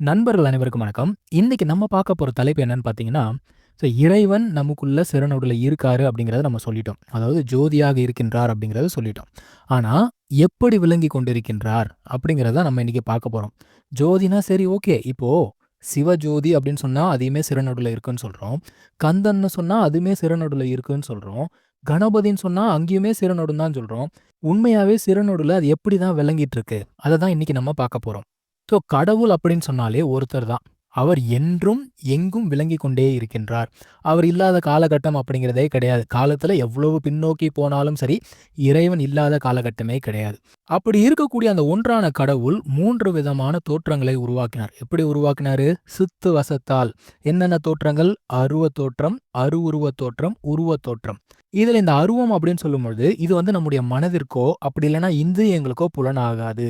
நண்பர்கள் அனைவருக்கும் வணக்கம். இன்னைக்கு நம்ம பார்க்க போகிற தலைப்பு என்னன்னு பார்த்தீங்கன்னா, ஸோ இறைவன் நமக்குள்ள சிறனோடில் இருக்காரு அப்படிங்கிறத நம்ம சொல்லிட்டோம். அதாவது ஜோதியாக இருக்கின்றார் அப்படிங்கிறத சொல்லிட்டோம். ஆனால் எப்படி விளங்கி கொண்டிருக்கின்றார் அப்படிங்கிறத நம்ம இன்னைக்கு பார்க்க போகிறோம் ஜோதினா சரி ஓகே. இப்போ சிவஜோதி அப்படின்னு சொன்னால் அதையுமே சிறனோடில் இருக்குன்னு சொல்கிறோம் கந்தன்னு சொன்னால் அதுவுமே சிறனோடில் இருக்குன்னு சொல்கிறோம் கணபதின்னு சொன்னால் அங்கேயுமே சிறனோடுன்னு தான் சொல்கிறோம் உண்மையாகவே சிறனோடில் அது எப்படி தான் விளங்கிட்டு இருக்கு? அதை தான் இன்னைக்கு நம்ம பார்க்க போகிறோம் ஸோ கடவுள் அப்படின்னு சொன்னாலே ஒருத்தர் தான். அவர் என்றும் எங்கும் விளங்கி கொண்டே இருக்கின்றார். அவர் இல்லாத காலகட்டம் அப்படிங்கிறதே கிடையாது. காலத்துல எவ்வளவு பின்னோக்கி போனாலும் சரி, இறைவன் இல்லாத காலகட்டமே கிடையாது. அப்படி இருக்கக்கூடிய அந்த ஒன்றான கடவுள் மூன்று விதமான தோற்றங்களை உருவாக்கினார். எப்படி உருவாக்கினாரு? சித்து வசத்தால். என்னென்ன தோற்றங்கள்? அருவத் தோற்றம், அருவுருவத் தோற்றம், உருவத் தோற்றம். இதுல இந்த அருவம் அப்படின்னு சொல்லும்பொழுது, இது வந்து நம்முடைய மனதிற்கோ, அப்படி இல்லைன்னா இந்திரியங்களுக்கோ புலனாகாது.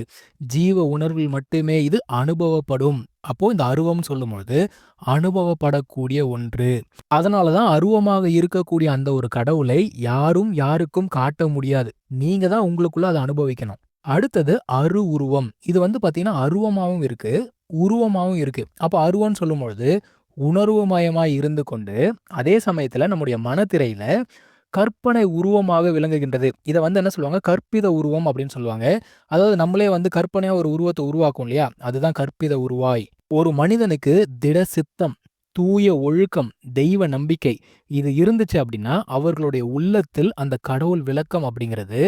ஜீவ உணர்வில் மட்டுமே இது அனுபவப்படும். அப்போ இந்த அருவம்னு சொல்லும்பொழுது, அனுபவப்படக்கூடிய ஒன்று. அதனால தான் அருவமாக இருக்கக்கூடிய அந்த ஒரு கடவுளை யாரும் யாருக்கும் காட்ட முடியாது. நீங்க தான் உங்களுக்குள்ள அதை அனுபவிக்கணும். அடுத்தது அரு உருவம். இது வந்து பார்த்தீங்கன்னா, அருவமாகவும் இருக்கு, உருவமாகவும் இருக்கு. அப்போ அருவம்னு சொல்லும்பொழுது, உணர்வுமயமாய் இருந்து கொண்டு, அதே சமயத்துல நம்முடைய மனத்திரையில கற்பனை உருவமாக விளங்குகின்றது. இத வந்து என்ன சொல்லுவாங்க? கற்பித உருவம் அப்படின்னு சொல்லுவாங்க. அதாவது நம்மளே வந்து கற்பனையா ஒரு உருவத்தை உருவாக்கும் இல்லையா? அதுதான் கற்பித உருவாய். ஒரு மனிதனுக்கு திட சித்தம், தூய ஒழுக்கம், தெய்வ நம்பிக்கை இது இருந்துச்சு அப்படின்னா, அவர்களுடைய உள்ளத்தில் அந்த கடவுள் விளக்கம் அப்படிங்கிறது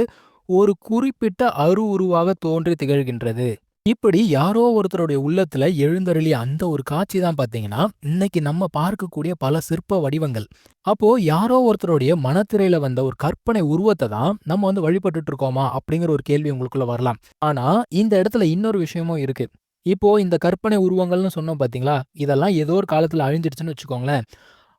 ஒரு குறிப்பிட்ட அரு உருவாக தோன்றி திகழ்கின்றது. இப்படி யாரோ ஒருத்தருடைய உள்ளத்துல எழுந்தருளிய அந்த ஒரு காட்சி தான் பார்த்தீங்கன்னா, இன்னைக்கு நம்ம பார்க்கக்கூடிய பல சிற்ப வடிவங்கள். அப்போ யாரோ ஒருத்தருடைய மனத்திரையில வந்த ஒரு கற்பனை உருவத்த தான் நம்ம வந்து வழிபட்டுட்டு இருக்கோமா? அப்படிங்கிற ஒரு கேள்வி உங்களுக்குள்ள வரலாம். ஆனா, இந்த இடத்துல இன்னொரு விஷயமும் இருக்கு. இப்போ இந்த கற்பனை உருவங்கள்னு சொன்னோம் பார்த்தீங்களா? இதெல்லாம் ஏதோ ஒரு காலத்துல அழிஞ்சிடுச்சுன்னு வச்சுக்கோங்களேன்.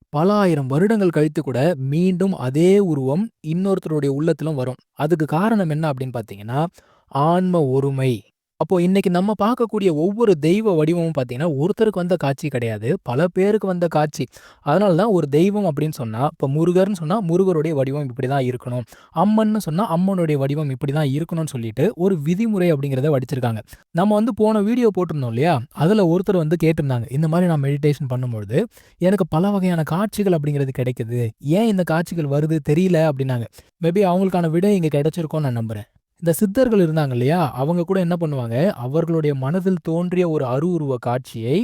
பல ஆயிரம் வருடங்கள் கழித்து கூட மீண்டும் அதே உருவம் இன்னொருத்தருடைய உள்ளத்திலும் வரும். அதுக்கு காரணம் என்ன அப்படின்னு பார்த்தீங்கன்னா, ஆன்ம ஒருமை. அப்போ இன்னைக்கு நம்ம பார்க்கக்கூடிய ஒவ்வொரு தெய்வ வடிவமும் பார்த்தீங்கன்னா, ஒருத்தருக்கு வந்த காட்சி கிடையாது. பல பேருக்கு வந்த காட்சி. அதனால தான் ஒரு தெய்வம் அப்படின்னு சொன்னால் இப்போ முருகர்னு சொன்னால் முருகருடைய வடிவம் இப்படி தான் இருக்கணும். அம்மன்னு சொன்னால் அம்மனுடைய வடிவம் இப்படி தான் இருக்கணும்னு சொல்லிட்டு ஒரு விதிமுறை அப்படிங்கிறத வடிச்சிருக்காங்க. நம்ம வந்து போன வீடியோ போட்டிருந்தோம் இல்லையா? அதில் ஒருத்தர் வந்து கேட்டிருந்தாங்க. இந்த மாதிரி நான் மெடிடேஷன் பண்ணும்பொழுது, எனக்கு பல வகையான காட்சிகள் அப்படிங்கிறது கிடைக்குது. ஏன் இந்த காட்சிகள் வருது தெரியல அப்படின்னாங்க. மேபி அவங்களுக்கான விடை இங்கே கிடைச்சிருக்கோன்னு நான் நம்புறேன். இந்த சித்தர்கள் இருந்தாங்க இல்லையா? அவங்க கூட என்ன பண்ணுவாங்க, அவர்களுடைய மனதில் தோன்றிய ஒரு அருவுருவ காட்சியை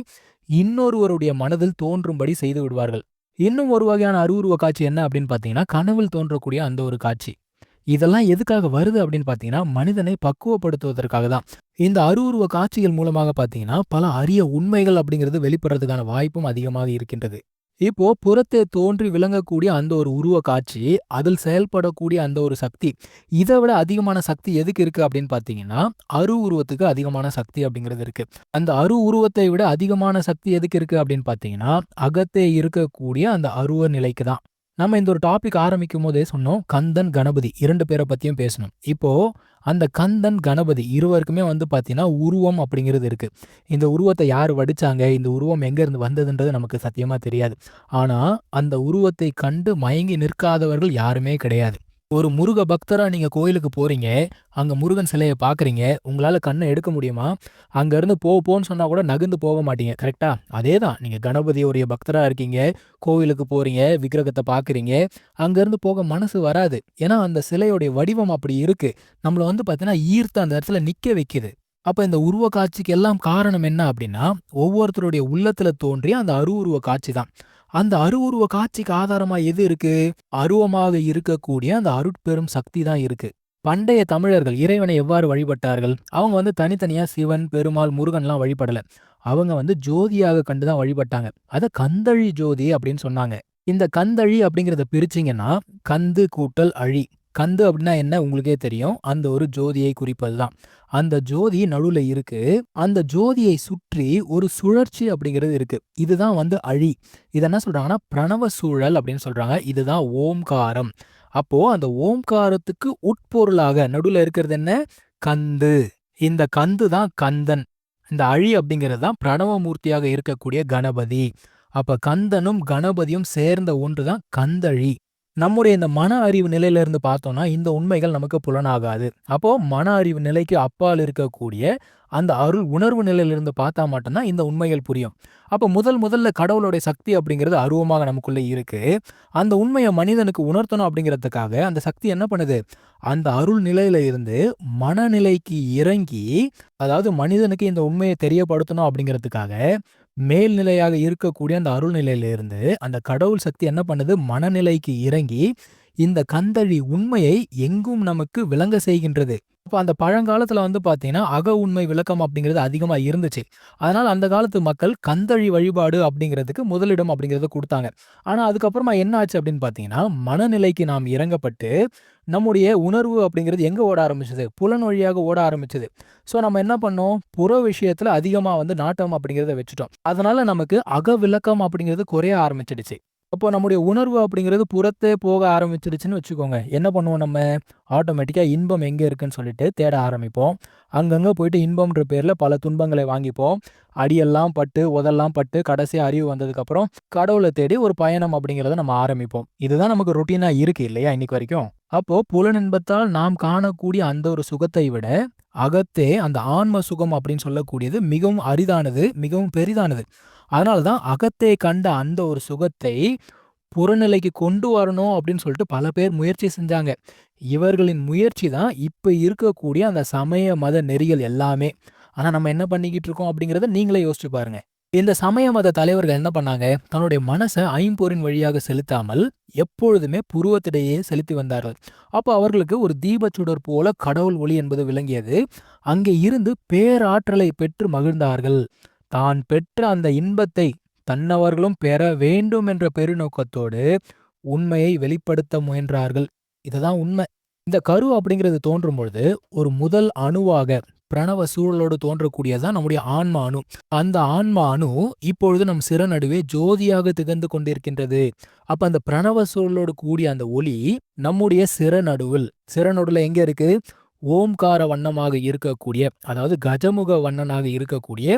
இன்னொருவருடைய மனதில் தோன்றும்படி செய்து விடுவார்கள். இன்னும் ஒரு வகையான அருவுருவ காட்சி என்ன அப்படின்னு பார்த்தீங்கன்னா, கனவில் தோன்றக்கூடிய அந்த ஒரு காட்சி. இதெல்லாம் எதுக்காக வருது அப்படின்னு பார்த்தீங்கன்னா, மனிதனை பக்குவப்படுத்துவதற்காக தான். இந்த அருவுருவ காட்சிகள் மூலமாக பார்த்தீங்கன்னா, பல அரிய உண்மைகள் அப்படிங்கிறது வெளிப்படுறதுக்கான வாய்ப்பும் அதிகமாக இருக்கின்றது. இப்போ புறத்தே தோன்றி விளங்கக்கூடிய அந்த ஒரு உருவ காட்சி, அதில் செயல்படக்கூடிய அந்த ஒரு சக்தி, இத விட அதிகமான சக்தி எதுக்கு இருக்கு அப்படின்னு பார்த்தீங்கன்னா, அரு உருவத்துக்கு அதிகமான சக்தி அப்படிங்கிறது இருக்கு. அந்த அரு உருவத்தை விட அதிகமான சக்தி எதுக்கு இருக்கு அப்படின்னு பார்த்தீங்கன்னா, அகத்தே இருக்கக்கூடிய அந்த அருவ நிலைக்கு தான். நம்ம இந்த ஒரு டாபிக் ஆரம்பிக்கும்போதே சொன்னோம், கந்தன், கணபதி இரண்டு பேரை பற்றியும் பேசணும். இப்போ அந்த கந்தன், கணபதி இருவருக்குமே வந்து பார்த்தீங்கன்னா, உருவம் அப்படிங்கிறது இருக்கு. இந்த உருவத்தை யார் வடிச்சாங்க? இந்த உருவம் எங்கேருந்து வந்ததுன்றது நமக்கு சத்தியமாக தெரியாது. ஆனால் அந்த உருவத்தை கண்டு மயங்கி நிற்காதவர்கள் யாருமே கிடையாது. ஒரு முருக பக்தரா நீங்க கோயிலுக்கு போறீங்க. அங்க முருகன் சிலையை பார்க்குறீங்க. உங்களால கண்ணை எடுக்க முடியுமா? அங்கருந்து போ போன்னு சொன்னா கூட நகர்ந்து போக மாட்டீங்க. கரெக்டாக அதே தான். நீங்க கணபதியுடைய பக்தரா இருக்கீங்க. கோவிலுக்கு போறீங்க. விக்கிரகத்த பார்க்குறீங்க. அங்கருந்து போக மனசு வராது. ஏன்னா, அந்த சிலையோடைய வடிவம் அப்படி இருக்கு. நம்மள வந்து பார்த்தீங்கன்னா, ஈர்த்து அந்த இடத்துல நிக்க வைக்குது. அப்ப இந்த உருவ காட்சிக்கு எல்லாம் காரணம் என்ன அப்படின்னா, ஒவ்வொருத்தருடைய உள்ளத்துல தோன்றிய அந்த அருவுருவ காட்சி தான். அந்த அருவுருவ காட்சிக்கு ஆதாரமா எது இருக்கு? அருவமாக இருக்கக்கூடிய அந்த அருட்பெரும் சக்தி தான் இருக்கு. பண்டைய தமிழர்கள் இறைவனை எவ்வாறு வழிபட்டார்கள்? அவங்க வந்து தனித்தனியா சிவன், பெருமாள், முருகன்லாம் வழிபடல. அவங்க வந்து ஜோதியாக கண்டு தான் வழிபட்டாங்க. அத கந்தழி ஜோதி அப்படின்னு சொன்னாங்க. இந்த கந்தழி அப்படிங்கிறத பிரிச்சீங்கன்னா, கந்து கூட்டல் அழி. கந்து அப்படின்னா என்ன? உங்களுக்கே தெரியும். அந்த ஒரு ஜோதியை குறிப்பது தான். அந்த ஜோதி நடுவுல இருக்கு. அந்த ஜோதியை சுற்றி ஒரு சுழற்சி அப்படிங்கிறது இருக்கு. இதுதான் வந்து அழி. இது என்ன சொல்றாங்கன்னா, பிரணவ சூழல் அப்படின்னு சொல்றாங்க. இதுதான் ஓம்காரம். அப்போ அந்த ஓம்காரத்துக்கு உட்பொருளாக நடுவுல இருக்கிறது என்ன? கந்து. இந்த கந்து தான் கந்தன். இந்த அழி அப்படிங்கிறது தான் பிரணவ மூர்த்தியாக இருக்கக்கூடிய கணபதி. அப்ப கந்தனும், கணபதியும் சேர்ந்த ஒன்று தான் கந்தழி. நம்முடைய இந்த மன அறிவு நிலையிலிருந்து பார்த்தோம்னா, இந்த உண்மைகள் நமக்கு புலனாகாது. அப்போ மன அறிவு நிலைக்கு அப்பால் இருக்கக்கூடிய அந்த அருள் உணர்வு நிலையிலிருந்து பார்த்தா மட்டும்தான் இந்த உண்மைகள் புரியும். அப்போ முதல் முதல்ல கடவுளுடைய சக்தி அப்படிங்கிறது அருவமாக நமக்குள்ளே இருக்கு. அந்த உண்மையை மனிதனுக்கு உணர்த்தணும் அப்படிங்கிறதுக்காக அந்த சக்தி என்ன பண்ணுது? அந்த அருள் நிலையில இருந்து மனநிலைக்கு இறங்கி, அதாவது மனிதனுக்கு இந்த உண்மையை தெரியப்படுத்தணும் அப்படிங்கிறதுக்காக, மேல்நிலையாக இருக்கக்கூடிய அந்த அருள்நிலையிலிருந்து அந்த கடவுள் சக்தி என்ன பண்ணுது? மனநிலைக்கு இறங்கி, இந்த கந்தழி உண்மையை எங்கும் நமக்கு விளங்க செய்கின்றது. அப்ப அந்த பழங்காலத்துல வந்து பார்த்தீங்கன்னா, அக உண்மை விளக்கம் அப்படிங்கிறது அதிகமா இருந்துச்சு. அதனால அந்த காலத்து மக்கள் கந்தழி வழிபாடு அப்படிங்கிறதுக்கு முதலிடம் அப்படிங்கிறத குடுத்தாங்க. ஆனா அதுக்கப்புறமா என்ன ஆச்சு அப்படின்னு பார்த்தீங்கன்னா, மனநிலைக்கு நாம் இறங்கப்பட்டு, நம்முடைய உணர்வு அப்படிங்கிறது எங்க ஓட ஆரம்பிச்சது? புலன் வழியாக ஓட ஆரம்பிச்சது. ஸோ நம்ம என்ன பண்ணோம்? புற விஷயத்துல அதிகமா வந்து நாட்டம் அப்படிங்கிறத வச்சுட்டோம். அதனால நமக்கு அக விளக்கம் அப்படிங்கிறது குறைய ஆரம்பிச்சிடுச்சு. அப்போ நம்முடைய உணர்வு அப்படிங்கிறது புறத்தே போக ஆரம்பிச்சிருச்சுன்னு வச்சுக்கோங்க. என்ன பண்ணுவோம் நம்ம? ஆட்டோமேட்டிக்காக இன்பம் எங்கே இருக்குன்னு சொல்லிட்டு தேட ஆரம்பிப்போம். அங்கங்கே போயிட்டு இன்பம்ன்ற பேரில் பல துன்பங்களை வாங்கிப்போம். அடியெல்லாம் பட்டு, உதெல்லாம் பட்டு, கடைசி அறிவு வந்ததுக்கப்புறம் கடவுளை தேடி ஒரு பயணம் அப்படிங்கிறத நம்ம ஆரம்பிப்போம். இதுதான் நமக்கு ரொட்டீனாக இருக்குது இல்லையா? இன்னைக்கு வரைக்கும். அப்போது புலனின்பத்தால் நாம் காணக்கூடிய அந்த ஒரு சுகத்தை விட, அகத்தே அந்த ஆன்ம சுகம் அப்படின்னு சொல்லக்கூடியது மிகவும் அரிதானது, மிகவும் பெரிதானது. அதனால தான் அகத்தை கண்ட அந்த ஒரு சுகத்தை புறநிலைக்கு கொண்டு வரணும் அப்படின்னு சொல்லிட்டு பல பேர் முயற்சி செஞ்சாங்க. இவர்களின் முயற்சி தான் இப்ப இருக்கக்கூடிய அந்த சமய, மத நெறிகள் எல்லாமே. ஆனா நம்ம என்ன பண்ணிக்கிட்டு இருக்கோம் அப்படிங்கிறத நீங்களே யோசிச்சு பாருங்க. இந்த சமய மத தலைவர்கள் என்ன பண்ணாங்க? தன்னுடைய மனச ஐம்பொரின் வழியாக செலுத்தாமல், எப்பொழுதுமே புருவத்திடையே செலுத்தி வந்தார்கள். அப்போ அவர்களுக்கு ஒரு தீபச்சுடர் போல கடவுள் ஒளி என்பது விளங்கியது. அங்கே இருந்து பேராற்றலை பெற்று மகிழ்ந்தார்கள். தான் பெற்ற அந்த இன்பத்தை தன்னவர்களும் பெற வேண்டும் என்ற பெருநோக்கத்தோடு உண்மையை வெளிப்படுத்த முயன்றார்கள். இதுதான் உண்மை. இந்த கரு அப்படிங்கிறது தோன்றும் பொழுது, ஒரு முதல் அணுவாக பிரணவ சூழலோடு தோன்றக்கூடியதான் நம்முடைய ஆன்ம அணு. அந்த ஆன்ம அணு இப்பொழுது நம் சிறநடுவே ஜோதியாக திகழ்ந்து கொண்டிருக்கின்றது. அப்ப அந்த பிரணவ சூழலோடு கூடிய அந்த ஒளி நம்முடைய சிற நடுவில் சிர எங்க இருக்கு? ஓம்கார வண்ணமாக இருக்கக்கூடிய, அதாவது கஜமுக வண்ணனாக இருக்கக்கூடிய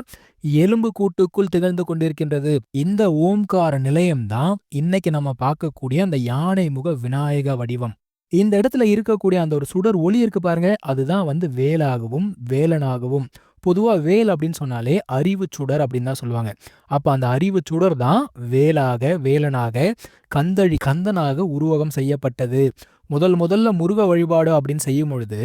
எலும்பு கூட்டுக்குள் திகழ்ந்து கொண்டிருக்கின்றது. இந்த ஓம்கார நிலையம் தான் இன்னைக்கு நம்ம பார்க்கக்கூடிய அந்த யானை முக விநாயக வடிவம். இந்த இடத்துல இருக்கக்கூடிய அந்த ஒரு சுடர் ஒளி இருக்கு பாருங்க, அதுதான் வந்து வேலாகவும், வேலனாகவும் பொதுவாக வேல் அப்படின்னு சொன்னாலே அறிவு சுடர் அப்படின்னு தான் சொல்லுவாங்க. அப்போ அந்த அறிவு சுடர் தான் வேலாக, வேலனாக, கந்தழி கந்தனாக உருவகம் செய்யப்பட்டது. முதல் முதல்ல முருக வழிபாடு அப்படின்னு செய்யும் பொழுது,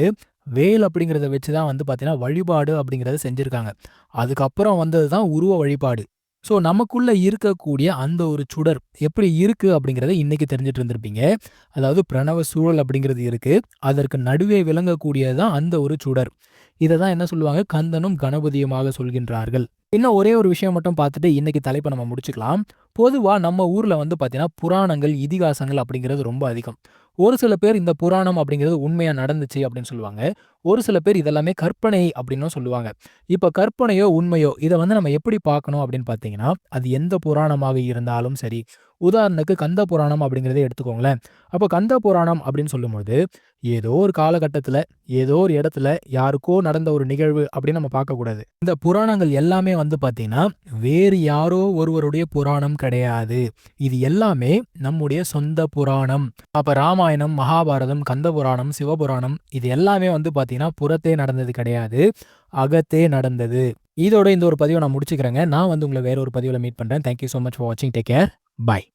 வேல் அப்படிங்கிறத வச்சு தான் வந்து பார்த்தீங்கன்னா, வழிபாடு அப்படிங்கிறத செஞ்சிருக்காங்க. அதுக்கப்புறம் வந்தது தான் உருவ வழிபாடு. ஸோ நமக்குள்ள இருக்கக்கூடிய அந்த ஒரு சுடர் எப்படி இருக்கு அப்படிங்கிறத இன்னைக்கு தெரிஞ்சுட்டு இருந்திருப்பீங்க. அதாவது பிரணவ சூழல் அப்படிங்கிறது இருக்கு. அதற்கு நடுவே விளங்கக்கூடியது தான் அந்த ஒரு சுடர். இதை தான் என்ன சொல்லுவாங்க? கந்தனும், கணபதியுமாக சொல்கின்றார்கள். இன்னும் ஒரே ஒரு விஷயம் மட்டும் பார்த்துட்டு இன்னைக்கு தலைப்ப நம்ம முடிச்சுக்கலாம். பொதுவா நம்ம ஊர்ல வந்து பார்த்தீங்கன்னா, புராணங்கள், இதிகாசங்கள் அப்படிங்கிறது ரொம்ப அதிகம். ஒரு சில பேர் இந்த புராணம் அப்படிங்கிறது உண்மையா நடந்துச்சு அப்படின்னு சொல்லுவாங்க. ஒரு சில பேர் இதெல்லாமே கற்பனை அப்படின்னும் சொல்லுவாங்க. இப்போ கற்பனையோ, உண்மையோ இதை வந்து நம்ம எப்படி பார்க்கணும் அப்படின்னு பார்த்தீங்கன்னா, அது எந்த புராணமாக இருந்தாலும் சரி. உதாரணத்துக்கு கந்த புராணம் அப்படிங்கிறத எடுத்துக்கோங்களேன். அப்போ கந்த புராணம் அப்படின்னு சொல்லும்பொழுது, ஏதோ ஒரு காலகட்டத்தில் ஏதோ ஒரு இடத்துல யாருக்கோ நடந்த ஒரு நிகழ்வு அப்படின்னு நம்ம பார்க்கக்கூடாது. இந்த புராணங்கள் எல்லாமே வந்து பார்த்தீங்கன்னா, வேறு யாரோ ஒருவருடைய புராணம் கிடையாது. இது எல்லாமே நம்முடைய சொந்த புராணம். அப்போ ராமாயணம், மகாபாரதம், கந்த புராணம், சிவபுராணம் இது எல்லாமே வந்து பார்த்தீங்கன்னா, புறத்தே நடந்தது கிடையாது. அகத்தே நடந்தது. இதோட இந்த ஒரு பதிவை நான் முடிச்சுக்கிறேங்க. நான் வந்து உங்கள வேற ஒரு பதிவில் மீட் பண்றேன். Thank you so much for வாட்சிங். Take care. பை.